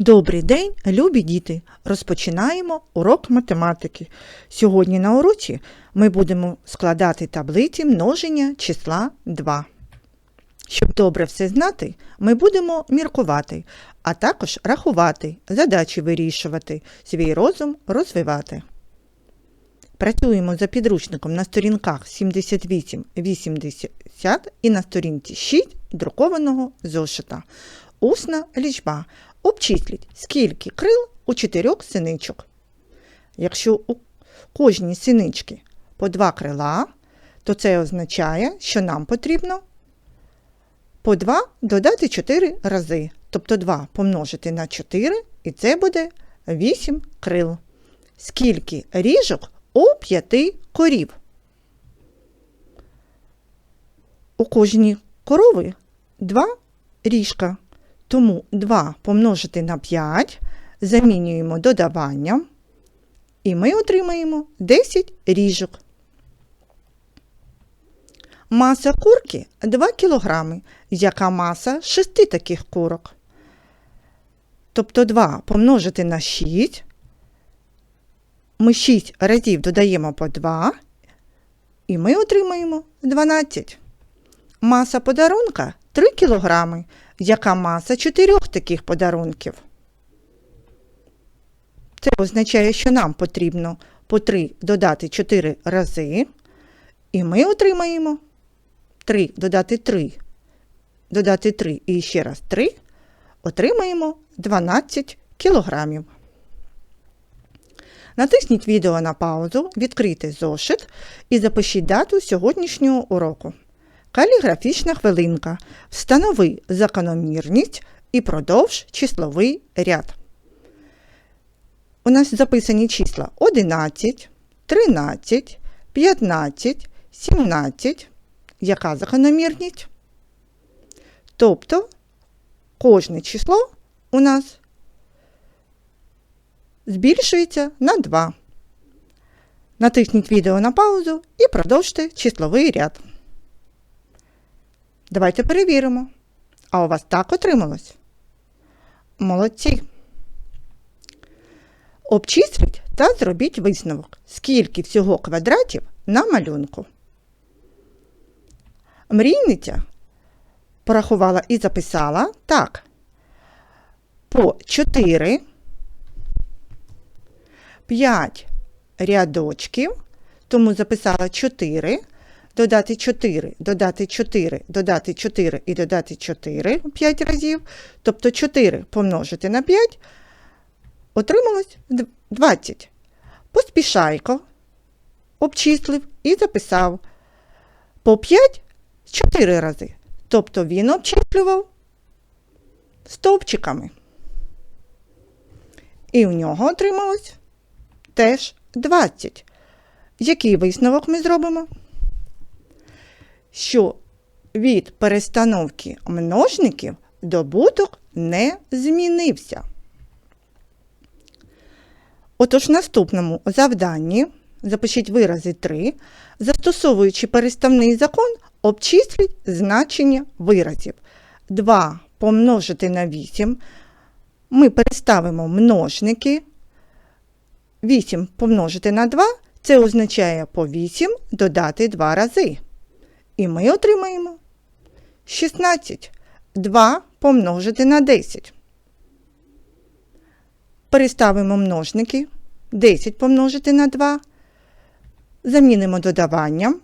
Добрий день, любі діти! Розпочинаємо урок математики. Сьогодні на уроці ми будемо складати таблиці множення числа 2. Щоб добре все знати, ми будемо міркувати, а також рахувати, задачі вирішувати, свій розум розвивати. Працюємо за підручником на сторінках 78-80 і на сторінці 6 друкованого зошита. Усна лічба. Обчисліть, скільки крил у чотирьох синичок. Якщо у кожній синички по два крила, то це означає, що нам потрібно по 2 додати 4 рази. Тобто 2 помножити на 4, і це буде 8 крил. Скільки ріжок у п'яти корів? У кожній корови 2 ріжка. Тому 2 помножити на 5 замінюємо додаванням, і ми отримаємо 10 ріжок. Маса курки 2 кг. Яка маса 6 таких курок? Тобто 2 помножити на 6. Ми 6 разів додаємо по 2, і ми отримаємо 12. Маса подарунка 3 кг. Яка маса 4 таких подарунків? Це означає, що нам потрібно по 3 додати 4 рази, і ми отримаємо 3 додати 3, додати 3 і ще раз 3, отримаємо 12 кілограмів. Натисніть відео на паузу, відкрийте зошит і запишіть дату сьогоднішнього уроку. Каліграфічна хвилинка. Встанови закономірність і продовж числовий ряд. У нас записані числа 11, 13, 15, 17. Яка закономірність? Тобто кожне число у нас збільшується на 2. Натисніть відео на паузу і продовжте числовий ряд. Давайте перевіримо. А у вас так отрималось? Молодці. Обчисліть та зробіть висновок, скільки всього квадратів на малюнку. Мрійниця порахувала і записала так. По 4, 5 рядочків, тому записала 4, додати 4, додати 4, додати 4 і додати 4 5 разів. Тобто 4 помножити на 5, отрималось 20. Поспішайко обчислив і записав по 5 4 рази. Тобто він обчислював стовпчиками. І у нього отрималось теж 20. Який висновок ми зробимо? Що від перестановки множників добуток не змінився. Отож, в наступному завданні запишіть вирази 3, застосовуючи переставний закон, обчисліть значення виразів. 2 помножити на 8. Ми переставимо множники. 8 помножити на 2 це означає по 8 додати 2 рази. І ми отримаємо 16. 2 помножити на 10. Переставимо множники. 10 помножити на 2. Замінимо додаванням.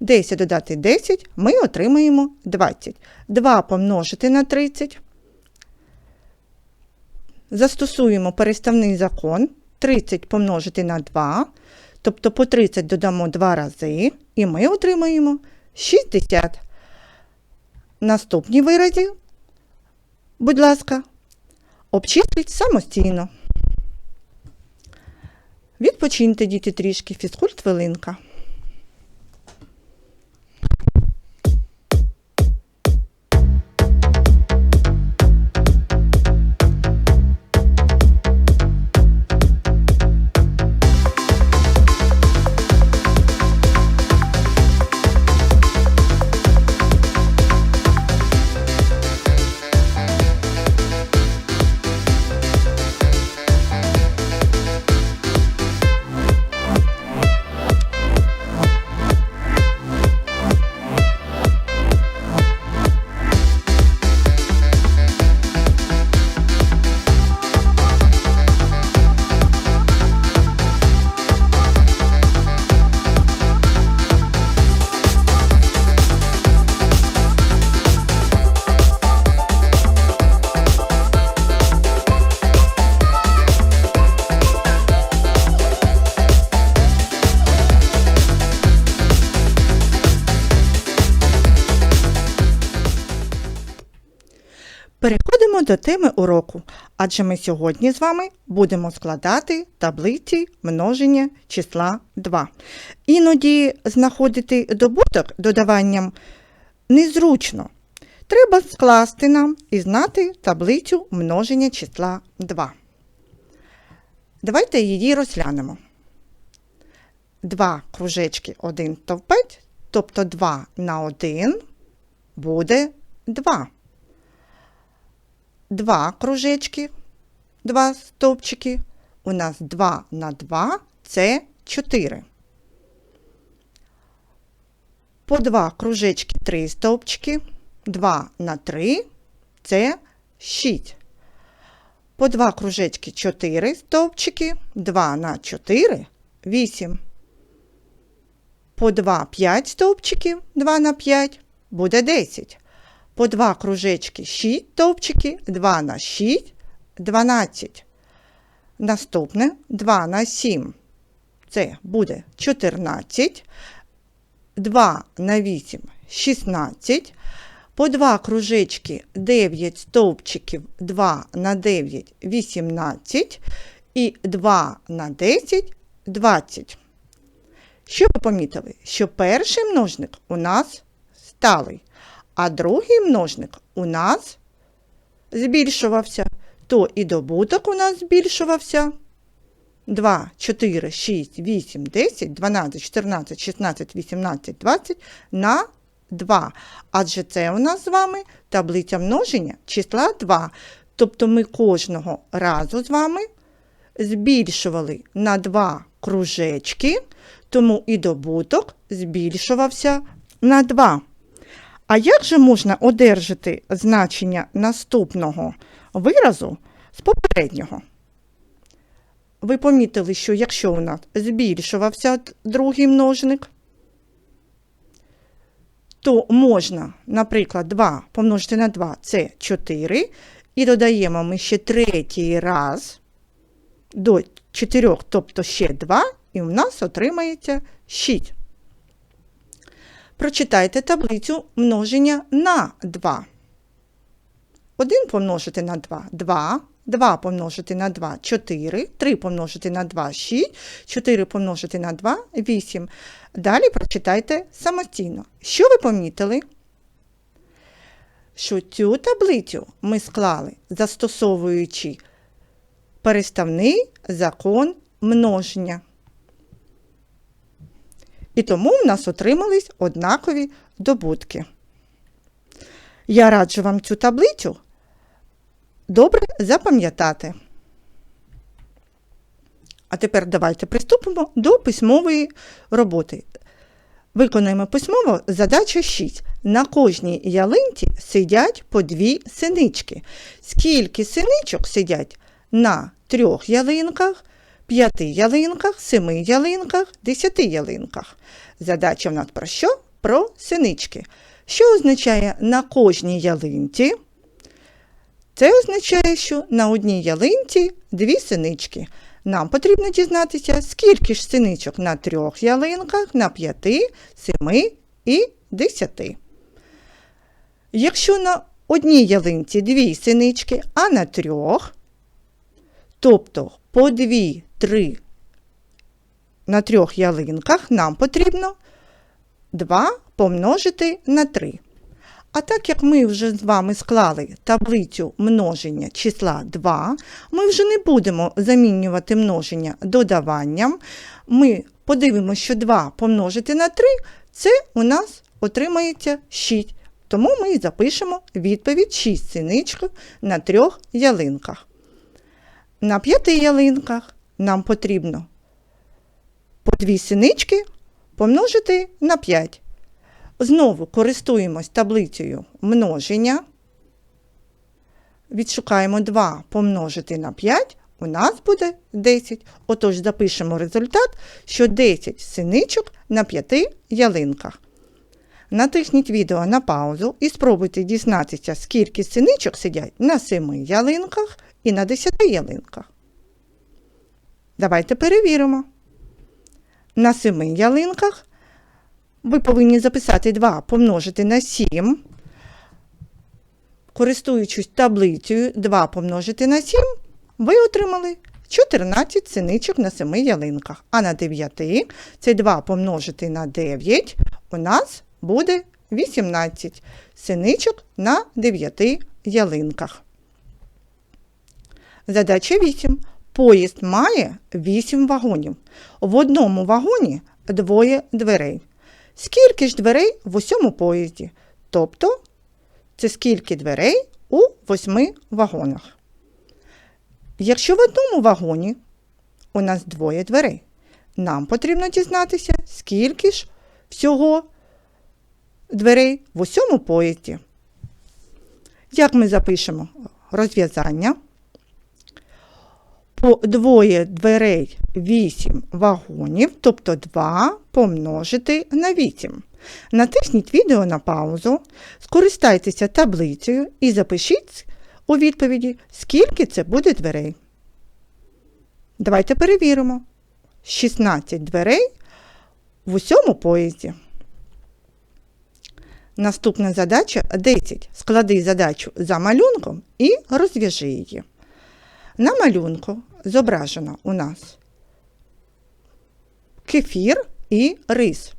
10 додати 10, ми отримаємо 20. 2 помножити на 30. Застосуємо переставний закон. 30 помножити на 2. Тобто по 30 додамо 2 рази, і ми отримаємо 60. Наступні вирази, будь ласка, обчисліть самостійно. Відпочиньте, діти, трішки, фізкульт хвилинка. Переходимо до теми уроку, адже ми сьогодні з вами будемо складати таблиці множення числа 2. Іноді знаходити добуток додаванням незручно. Треба скласти нам і знати таблицю множення числа 2. Давайте її розглянемо. Два кружечки, один стовпець, тобто 2 на 1 буде 2. Два кружечки, два стовпчики. У нас 2 на 2 це 4. По два кружечки, три стовпчики. 2 на 3 це 6. По два кружечки 4 стовпчики, 2 на 4 8. По 2 5 стовпчиків, 2 на 5 буде 10. По 2 кружечки 6 стовпчики, 2 на 6 12. Наступне 2 на 7 це буде 14. 2 на 8 16. По 2 кружечки 9 стовпчиків 2 на 9 18 і 2 на 10 20. Що ви помітили? Що перший множник у нас сталий, а другий множник у нас збільшувався. То і добуток у нас збільшувався. 2, 4, 6, 8, 10, 12, 14, 16, 18, 20 на 2. Адже це у нас з вами таблиця множення числа 2. Тобто ми кожного разу з вами збільшували на 2 кружечки, тому і добуток збільшувався на 2. А як же можна одержати значення наступного виразу з попереднього? Ви помітили, що якщо у нас збільшувався другий множник, то можна, наприклад, 2 помножити на 2 це 4. І додаємо ми ще третій раз до 4, тобто ще 2, і у нас отримається 6. Прочитайте таблицю множення на 2. 1 помножити на 2 2. 2 помножити на 2 4, 3 помножити на 2 6, 4 помножити на 2 8. Далі прочитайте самостійно. Що ви помітили? Що цю таблицю ми склали, застосовуючи переставний закон множення. І тому в нас отримались однакові добутки. Я раджу вам цю таблицю добре запам'ятати. А тепер давайте приступимо до письмової роботи. Виконуємо письмово задача 6. На кожній ялинці сидять по дві синички. Скільки синичок сидять на трьох ялинках, п'яти ялинках, семи ялинках, десяти ялинках. Задача в нас про що? Про синички. Що означає на кожній ялинці? Це означає, що на одній ялинці дві синички. Нам потрібно дізнатися, скільки ж синичок на трьох ялинках, на п'яти, семи і десяти. Якщо на одній ялинці дві синички, а на трьох, тобто по дві, три на трьох ялинках, нам потрібно 2 помножити на 3. А так як ми вже з вами склали таблицю множення числа 2, ми вже не будемо замінювати множення додаванням. Ми подивимося, що 2 помножити на 3 це у нас отримається 6. Тому ми і запишемо відповідь 6 синичок на трьох ялинках. На п'яти ялинках нам потрібно по дві синички помножити на 5. Знову користуємось таблицею множення. Відшукаємо 2 помножити на 5, у нас буде 10. Отож, запишемо результат, що 10 синичок на 5 ялинках. Натисніть відео на паузу і спробуйте дізнатися, скільки синичок сидять на 7 ялинках і на 10 ялинках. Давайте перевіримо. На 7 ялинках ви повинні записати 2 помножити на 7. Користуючись таблицею 2 помножити на 7, ви отримали 14 синичок на 7 ялинках. А на 9 це 2 помножити на 9 у нас буде 18 синичок на 9 ялинках. Задача 8. Поїзд має 8 вагонів. В одному вагоні двоє дверей. Скільки ж дверей в усьому поїзді? Тобто, це скільки дверей у 8 вагонах. Якщо в одному вагоні у нас двоє дверей, нам потрібно дізнатися, скільки ж всього дверей в усьому поїзді. Як ми запишемо розв'язання? По двоє дверей 8 вагонів, тобто 2 помножити на 8. Натисніть відео на паузу, скористайтеся таблицею і запишіть у відповіді, скільки це буде дверей. Давайте перевіримо. 16 дверей в усьому поїзді. Наступна задача 10. Склади задачу за малюнком і розв'яжи її. На малюнку зображено у нас кефір і рис.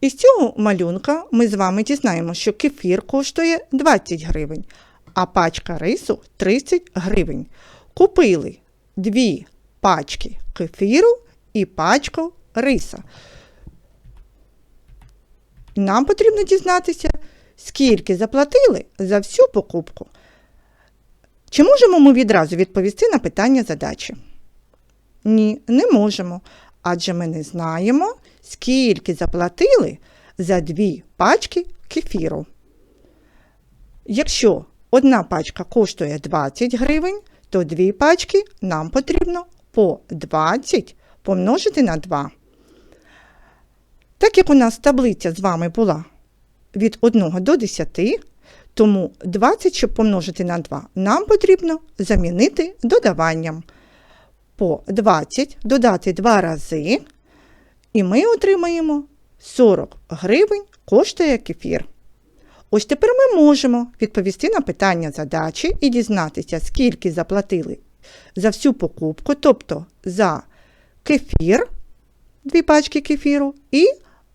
Із цього малюнка ми з вами дізнаємо, що кефір коштує 20 гривень, а пачка рису 30 гривень. Купили дві пачки кефіру і пачку риса. Нам потрібно дізнатися, скільки заплатили за всю покупку. Чи можемо ми відразу відповісти на питання задачі? Ні, не можемо. Адже ми не знаємо, скільки заплатили за дві пачки кефіру. Якщо одна пачка коштує 20 гривень, то дві пачки нам потрібно по 20 помножити на 2. Так як у нас таблиця з вами була від 1 до 10, тому 20, щоб помножити на 2, нам потрібно замінити додаванням. По 20 додати 2 рази, і ми отримаємо 40 гривень коштує кефір. Ось тепер ми можемо відповісти на питання задачі і дізнатися, скільки заплатили за всю покупку, тобто за кефір, дві пачки кефіру, і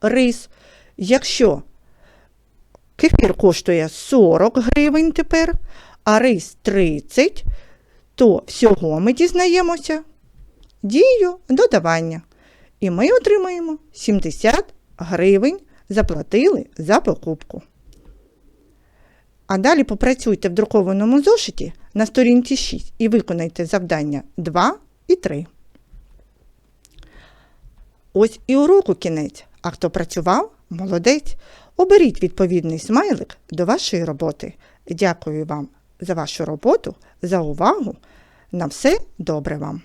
рис. Якщо кефір коштує 40 гривень тепер, а рис 30, то всього ми дізнаємося дію додавання. І ми отримаємо 70 гривень заплатили за покупку. А далі попрацюйте в друкованому зошиті на сторінці 6 і виконайте завдання 2 і 3. Ось і уроку кінець. А хто працював, молодець. Оберіть відповідний смайлик до вашої роботи. Дякую вам за вашу роботу, за увагу. На все добре вам!